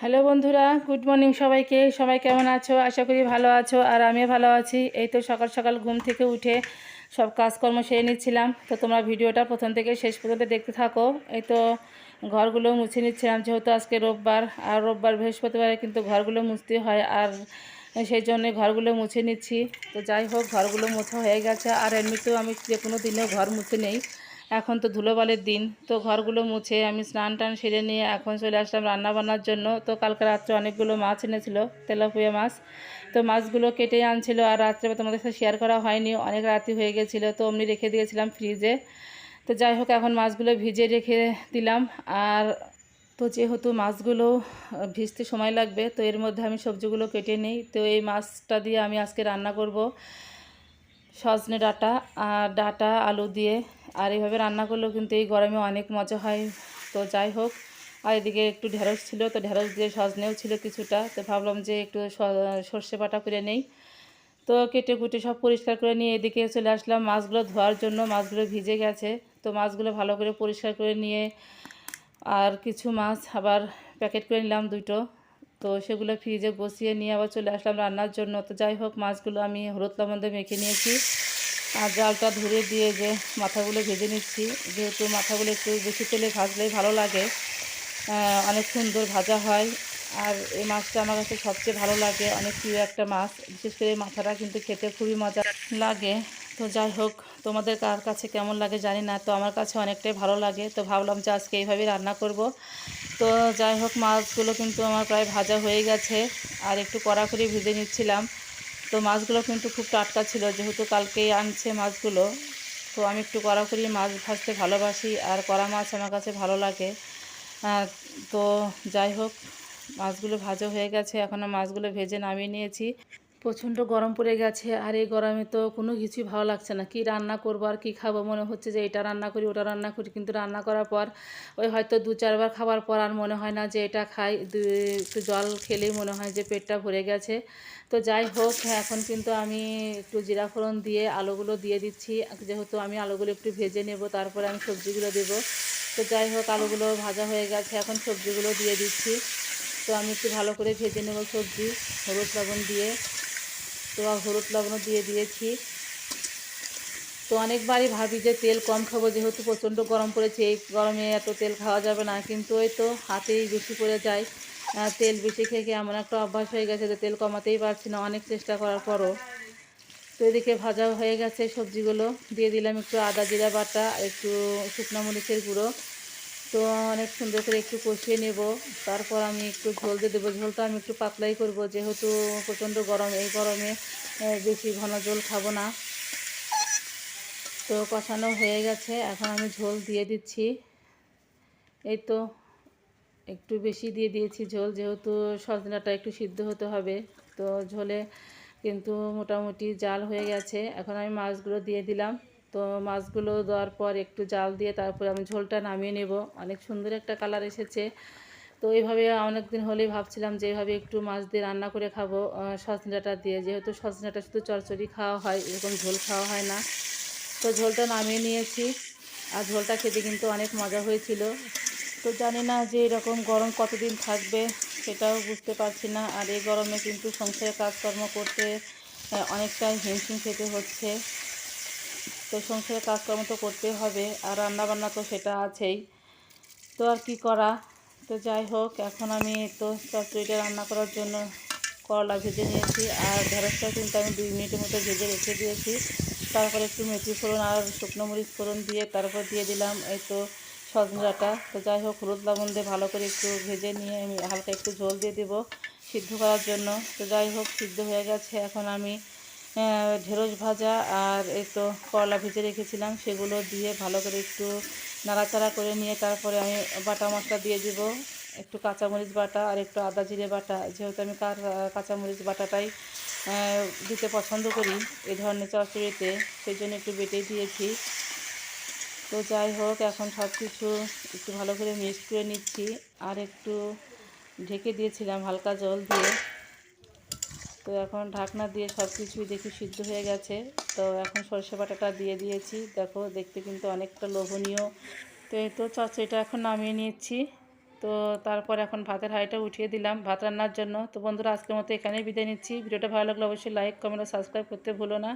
Hello বন্ধুরা, good morning সবাইকে। সবাই কেমন আছো? আশা করি ভালো আছো, আর আমিও ভালো আছি। এই তো সকাল সকাল ঘুম থেকে উঠে সব কাজকর্ম সেরে নিচ্ছিলাম। তো তোমরা ভিডিওটা প্রথম থেকে শেষ পর্যন্ত দেখতে থাকো। এই তো ঘরগুলো মুছে নিচ্ছিলাম, যেহেতু আজকে রোববার, আর রোববার বৃহস্পতিবারে কিন্তু ঘরগুলো মুছতে হয়, আর সেই জন্যে ঘরগুলো মুছে নিচ্ছি। তো যাই হোক, ঘরগুলো মোছা হয়ে গেছে, আর এমনিতেও আমি যে কোনো দিনেও ঘর মুছে নেই। এখন তো ধুলোবালের দিন, তো ঘরগুলো মুছে আমি স্নান টান সেরে নিয়ে এখন চলে আসলাম রান্না বান্নার জন্য। তো কালকে রাত্রে অনেকগুলো মাছ এনেছিল, তেলাপুয়া মাছ। তো মাছগুলো কেটে আনছিল আর রাত্রে তোমাদের সাথে শেয়ার করা হয়নি, অনেক রাতি হয়ে গেছিল, তো অমনি রেখে দিয়েছিলাম ফ্রিজে তো যাই হোক, এখন মাছগুলো ভিজে রেখে দিলাম। আর তো যেহেতু মাছগুলো ভিজতে সময় লাগবে, তো এর মধ্যে আমি সবজিগুলো কেটে নিই। তো এই মাছটা দিয়ে আমি আজকে রান্না করব। সজনে ডাঁটা আর ডাঁটা, আলু দিয়ে। আর এইভাবে রান্না করলেও কিন্তু এই গরমে অনেক মজা হয়। তো যাই হোক, আর এদিকে একটু ঢেঁড়স ছিল, তো ঢেঁড়স দিয়ে সজনেও ছিল কিছুটা। তো ভাবলাম যে একটু সর্ষে বাটা করে নেই। তো কেটে কুটে সব পরিষ্কার করে নিয়ে এদিকে চলে আসলাম মাছগুলো ধোয়ার জন্য। মাছগুলো ভিজে গেছে, তো মাছগুলো ভালো করে পরিষ্কার করে নিয়ে আর কিছু মাছ আবার প্যাকেট করে নিলাম দুটো। তো সেগুলো ফ্রিজে বসিয়ে নিয়ে আবার চলে আসলাম রান্নার জন্য। তো যাই হোক, মাছগুলো আমি হলুদ লবণ দিয়ে মেখে নিয়েছি। আর জালটা ধরে দিয়ে যে মাথাগুলো ভেজে নিচ্ছি, যেহেতু মাথাগুলো একটু বেশি তেলে ভাজলেই ভালো লাগে অনেক সুন্দর ভাজা হয়। আর এই মাছটা আমার কাছে সবচেয়ে ভালো লাগে, অনেক প্রিয় একটা মাছ। বিশেষ করে মাথাটা কিন্তু খেতে খুবই মজা লাগে। তো যাই হোক, তোমাদের কার কাছে কেমন লাগে জানি না, তো আমার কাছে অনেকটাই ভালো লাগে। তো ভাবলাম যে আজকে এইভাবেই রান্না করব। তো যাই হোক, মাছগুলো কিন্তু আমার প্রায় ভাজা হয়ে গেছে আর একটু কড়া করে ভেজে নিচ্ছিলাম। তো মাছগুলো কিন্তু খুব টাটকা ছিল, যেহেতু কালকেই আনছে মাছগুলো। তো আমি একটু কড়া করি মাছ ভাজতে ভালোবাসি আর কড়া মাছ আমার কাছে ভালো লাগে। তো যাই হোক, মাছগুলো ভাজা হয়ে গেছে এখন আমি মাছগুলো ভেজে নামিয়ে নিয়েছি। প্রচণ্ড গরম পড়ে গেছে, আর এই গরমে তো কোনো কিছুই ভালো লাগছে না। কি রান্না করব আর কি খাব? মনে হচ্ছে যে এটা রান্না করি, ওটা রান্না করি, কিন্তু রান্না করার পর ওই হয়তো দু চারবার খাবার পর আর মনে হয় না যে এটা খাই। একটু জল খেলেই মনে হয় যে পেটটা ভরে গেছে। তো যাই হোক এখন কিন্তু আমি একটু জিরা ফোড়ন দিয়ে আলুগুলো দিয়ে দিচ্ছি। যেহেতু আমি আলুগুলো একটু ভেজে নেব, তারপরে আমি সবজিগুলো দেবো। তো যাই হোক, আলুগুলো ভাজা হয়ে গেছে, এখন সবজিগুলো দিয়ে দিচ্ছি। তো আমি একটু ভালো করে ভেজে নেব সবজি, হলুদ লবণ দিয়ে। তো হলুদ লবণও দিয়ে দিয়েছি। তো অনেকবারই ভাবি যে তেল কম খাব, যেহেতু প্রচণ্ড গরম পড়েছে, এই গরমে এত তেল খাওয়া যাবে না, কিন্তু ওই তো হাতেই বেশি পড়ে যায়। তেল বেশি খেয়ে খেয়ে এমন একটা অভ্যাস হয়ে গেছে যে তেল কমাতেই পারছি না, অনেক চেষ্টা করার পরও। তো এদিকে ভাজা হয়ে গেছে সবজিগুলো, দিয়ে দিলাম একটু আদা, জিরা বাটা, একটু শুকনো মরিচের গুঁড়ো। তো অনেক সুন্দর করে একটু কষিয়ে নেব। তারপর আমি একটু ঝোল দিয়ে দেবো। ঝোলটা আমি একটু পাতলাই করব। যেহেতু প্রচণ্ড গরম, এই গরমে বেশি ঘন ঝোল খাব না। তো কষানো হয়ে গেছে। এখন আমি ঝোল দিয়ে দিচ্ছি। এই তো একটু বেশি দিয়ে দিয়েছি ঝোল, যেহেতু সজনাটা একটু সিদ্ধ হতে হবে। তো ঝোলে কিন্তু মোটামুটি জাল হয়ে গেছে। এখন আমি মাছগুলো দিয়ে দিলাম। তো মাছগুলো দেওয়ার পর একটু জাল দিয়ে তারপরে আমি ঝোলটা নামিয়ে নেব। অনেক সুন্দর একটা কালার এসেছে। তো এইভাবে অনেক দিন হলেই ভাবছিলাম যে এইভাবে একটু মাছ দিয়ে রান্না করে খাব সজনাটা দিয়ে। যেহেতু সজনাটা শুধু চচ্চড়ি খাওয়া হয়, এরকম ঝোল খাওয়া হয় না। তো ঝোলটা নামিয়ে নিয়েছি আর ঝোলটা খেতে কিন্তু অনেক মজা হয়েছিল। তো জানি না যে এরকম গরম কতদিন থাকবে সেটাও বুঝতে পারছি না। আর এই গরমে কিন্তু সংসারে কাজকর্ম করতে অনেকটাই হিমশিম খেতে হচ্ছে। তো সংসারে কাজকর্ম তো করতে হবে আর রান্নাবান্না তো সেটা আছেই। তো আর কি করা? তো যাই হোক, এখন আমি তো চচ্চড়িটা রান্না করার জন্য করলা ভেজে নিয়েছি আর ঢেঁড়সটা কিন্তু আমি দুই মিনিটের মতো ভেজে রেখে দিয়েছি। তারপর একটু মেথি ফোড়ন আর শুকনো মরিচ ফোড়ন দিয়ে তারপর দিয়ে দিলাম এই তো সজনাটা তো যাই হোক, হলুদ লবণ দিয়ে ভালো করে একটু ভেজে নিয়ে আমি হালকা একটু ঝোল দিয়ে দেবো সিদ্ধ করার জন্য। তো যাই হোক, সিদ্ধ হয়ে গেছে। এখন আমি ঢেঁড়স ভাজা আর এই তো করলা ভেজে রেখেছিলাম, সেগুলো দিয়ে ভালো করে একটু নাড়াচাড়া করে নিয়ে তারপরে আমি বাটা মশলা দিয়ে দিব, একটু কাঁচামরিচ বাটা আর একটু আদা জিরে বাটা। যেহেতু আমি কা- কাঁচামরিচ বাটাটাই দিতে পছন্দ করি এই ধরনের চচ্চড়িতে, সেই জন্য একটু বেটেই দিয়েছি। তো যাই হোক, এখন সব কিছু একটু ভালো করে মিক্স করে নিচ্ছি, আর একটু ঢেকে দিয়েছিলাম হালকা জল দিয়ে। তো এখন ঢাকনা দিয়ে সব কিছুই দেখি সিদ্ধ হয়ে গেছে। তো এখন সরষে বাটাটা দিয়ে দিয়েছি। দেখো, দেখতে কিন্তু অনেকটা লোভনীয়। তো এই তো চচড়িটা এখন নামিয়ে নিয়েছি। তো তারপর এখন ভাতের হাঁড়িটা উঠিয়ে দিলাম ভাত রান্নার জন্য। তো বন্ধুরা, আজকের মতো এখানেই বিদায় নিচ্ছি। ভিডিওটা ভালো লাগলে অবশ্যই লাইক কমেন্ট সাবস্ক্রাইব করতে ভুলো না।